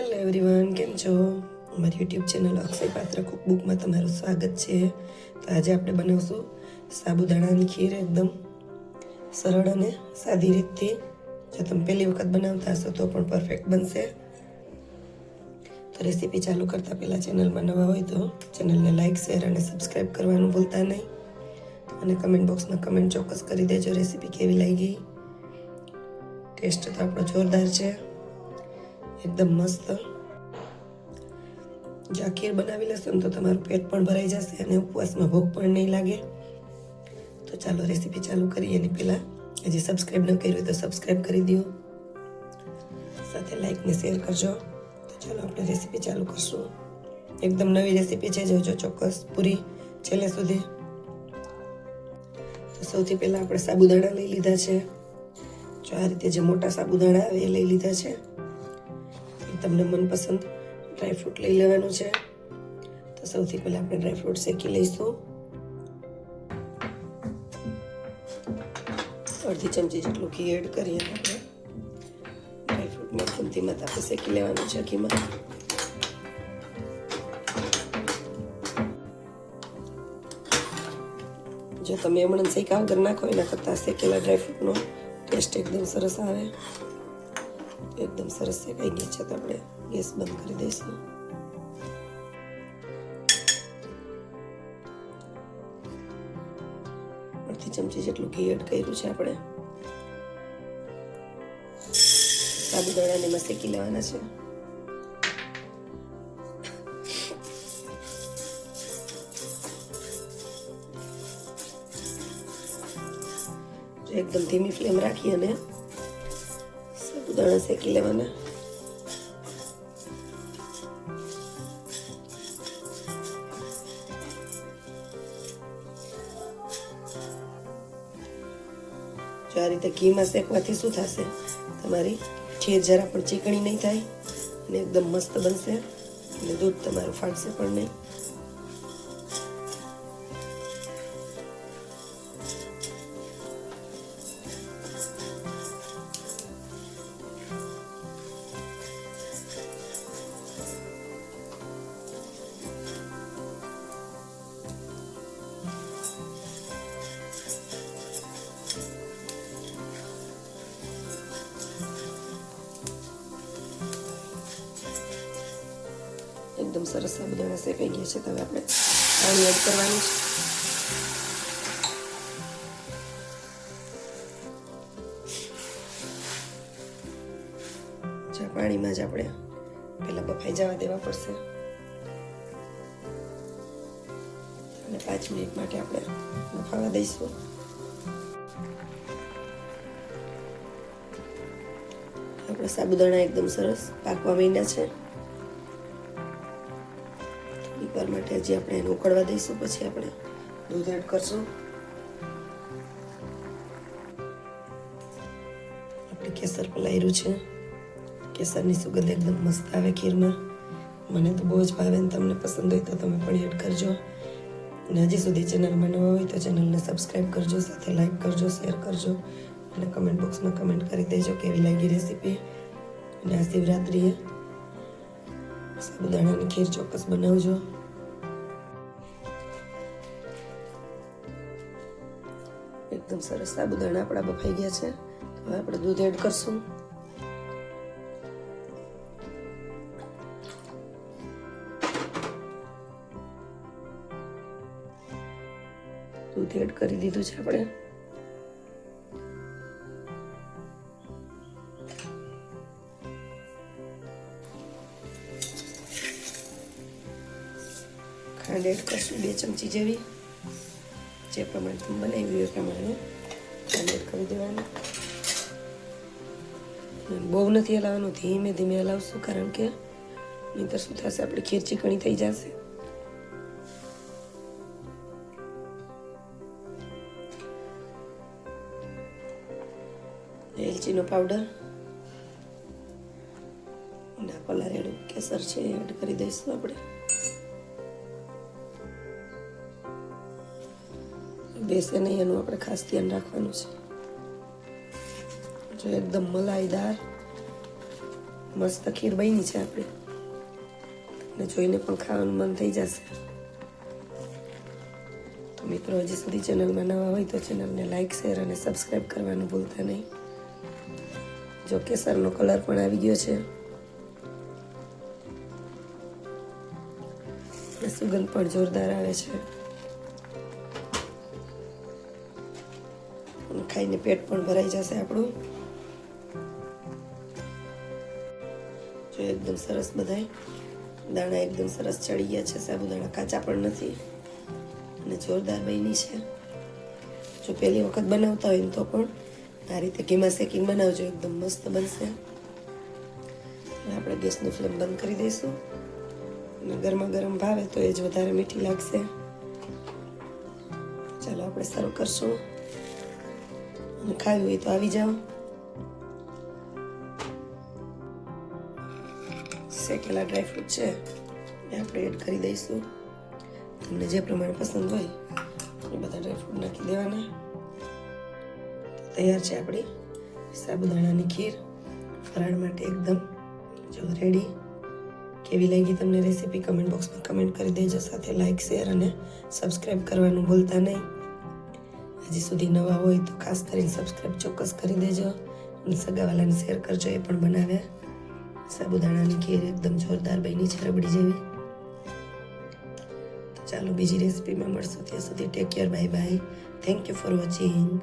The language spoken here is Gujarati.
હેલો એવરીવન કેમ છો? મારી યુટ્યુબ ચેનલ અક્ષય પાત્ર કુકબુકમાં તમારું સ્વાગત છે. તો આજે આપણે બનાવશું સાબુદાણાની ખીર એકદમ સરળ અને સાદી રીતથી જો તમે પહેલી વખત બનાવતા હશો તો પણ પરફેક્ટ બનશે. તો રેસીપી ચાલુ કરતાં પહેલાં ચેનલમાં નવા હોય તો ચેનલને લાઇક શેર અને સબસ્ક્રાઈબ કરવાનું ભૂલતા નહીં. અને કમેન્ટ બોક્સમાં કમેન્ટ ચોક્કસ કરી દેજો રેસીપી કેવી લાગી. ટેસ્ટ તો આપણો જોરદાર છે. એકદમ મસ્ત. જો આ ખીર બનાવી લેશો ને તો તમારું પેટ પણ ભરાઈ જશે અને ઉપવાસમાં ભૂખ પણ નહીં લાગે. તો ચાલો રેસીપી ચાલુ કરીએ એની પહેલાં હજી સબસ્ક્રાઈબ ન કર્યું હોય તો સબસ્ક્રાઈબ કરી દો. સાથે લાઈક ને શેર કરજો. તો ચાલો આપણે રેસીપી ચાલુ કરશું. એકદમ નવી રેસીપી છે, જોજો ચોક્કસ પૂરી છેલ્લે સુધી. તો સૌથી પહેલાં આપણે સાબુદાણા લઈ લીધા છે. જો આ રીતે જે મોટા સાબુદાણા આવે એ લઈ લીધા છે. તમને મનપસંદ ડ્રાયફ્રૂટ લઈ લેવાનું છે. તો સૌથી પહેલાં આપણે ડ્રાયફ્રૂટ શેકી લઈશું. અડધી ચમચી જેટલું ઘી એડ કરીએ આપણે ડ્રાયફ્રૂટને ખમતીમાં આપણે શેકી લેવાનું છે ઘીમાં. જો તમે હમણાં શેકા વગર નાખો એના કરતાં શેકેલા ડ્રાયફ્રૂટનો ટેસ્ટ એકદમ સરસ આવે. એકદમ સરસ શેકાઈ ગઈ છે તો આપણે ગેસ બંધ કરી દઈશું. અડધી ચમચી જેટલું ઘી એડ કર્યું છે આપણે. સાબુદાણાને એમાં શેકી લેવાના છે. એકદમ ધીમી ફ્લેમ રાખી અને સાબુદાણા શેકી લેવાના. જો આ રીતે ઘીમાં શેકવાથી શું થશે? તમારી ખીર જરા પણ ચીકણી નહીં થાય અને એકદમ મસ્ત બનશે અને દૂધ તમારું ફાટશે પણ નહીં. સરસ સાબુદાણા શેકાઈ ગયા છે. તો હવે આપણે પાણી એડ કરવાનું છે. પાણીમાં જ આપણે પેલા બફાઈ જવા દેવા પડશે. અને પાંચ મિનિટ માટે આપણે બફાવા દઈશું. આપણે સાબુદાણા એકદમ સરસ પાકવા માંડ્યા છે. માટે હજી આપણે એને ઉકળવા દઈશું, પછી આપણે દૂધ એડ કરશું. આપણે કેસર પલાયરું છે. કેસરની સુગંધ એકદમ મસ્ત આવે ખીરમાં. મને તો બહુ જ ભાવે ને તમને પસંદ હોય તો તમે પણ એડ કરજો. અને હજી સુધી ચેનલમાં નવા હોય તો ચેનલને સબસ્ક્રાઈબ કરજો, સાથે લાઈક કરજો, શેર કરજો. અને કમેન્ટ બોક્સમાં કમેન્ટ કરી દેજો કેવી લાગી રેસીપી. અને આ શિવરાત્રિએ સાબુદાણાની ખીર ચોક્કસ બનાવજો. એકદમ સરસ સાબુદાણા આપણા બફાઈ ગયા છે. હવે આપણે દૂધ એડ કરશું. દૂધ એડ કરી દીધું છે આપણે. ખાંડ એડ કરશું બે ચમચી જેવી. જે પ્રમાણે તમે બનાવી એ પ્રમાણે એડ કરી દેવાનું. બહુ નથી હલાવવાનું, ધીમે ધીમે હલાવશું, કારણ કે નહીતર શું થશે, આપણી ખીર ચીકણી થઈ જશે. એલચીનો પાવડર. અને રેડું, કેસર છે એડ કરી દઈશું આપણે. બેસે નહીં, એનું આપણે ખાસ ધ્યાન રાખવાનું છે. જો એકદમ મલાઈદાર, મસ્ત ખીર બની છે આપણે. ને જોઈને પણ ખાવાનું મન થઈ જશે. તો મિત્રો, હજી સુધી ચેનલમાં નવા હોય તો ચેનલને લાઈક, શેર અને સબસ્ક્રાઈબ કરવાનું ભૂલતા નહીં. જો કેસરનો કલર પણ આવી ગયો છે. સુગંધ પણ જોરદાર આવે છે. ખાઈને પેટ પણ ભરાઈ જશે આપણું. જો એકદમ સરસ બધાય. દાણા એકદમ સરસ ચડી ગયા છે, સાબુદાણા કાચા પણ નથી. અને જોરદાર બની છે. જો પહેલી વખત બનાવતા હોય તો પણ આ રીતે ઘીમાં શેકીને બનાવજો, એકદમ મસ્ત બનશે. આપણે ગેસની ફ્લેમ બંધ કરી દઈશું. અને ગરમા ગરમ ભાવે તો એ જ વધારે મીઠી લાગશે. ચાલો આપણે સર્વ કરશું. ખાવી હોય તો આવી જાઓ. શેકેલા ડ્રાયફ્રૂટ છે. એ આપણે એડ કરી દઈશું. તમને જે પ્રમાણે પસંદ હોય એ બધા ડ્રાયફ્રૂટ નાખી દેવાના. તૈયાર છે આપણી સાબુદાણાની ખીર. ફરાળ માટે એકદમ જો રેડી કેવી લાગી તમને રેસીપી કમેન્ટ બોક્સમાં કમેન્ટ કરી દેજો. સાથે લાઈક શેર અને સબસ્ક્રાઈબ કરવાનું ભૂલતા નહીં. હજી સુધી નવા હોય તો ખાસ કરીને સબસ્ક્રાઈબ ચોક્કસ કરી દેજો અને સગાવાલાને શેર કરજો, એ પણ બનાવ્યા સાબુદાણાની ખીર એકદમ જોરદાર બની છે, રબડી જેવી. તો ચાલો બીજી રેસીપીમાં મળશું. ત્યાં સુધી take care bye bye thank you for watching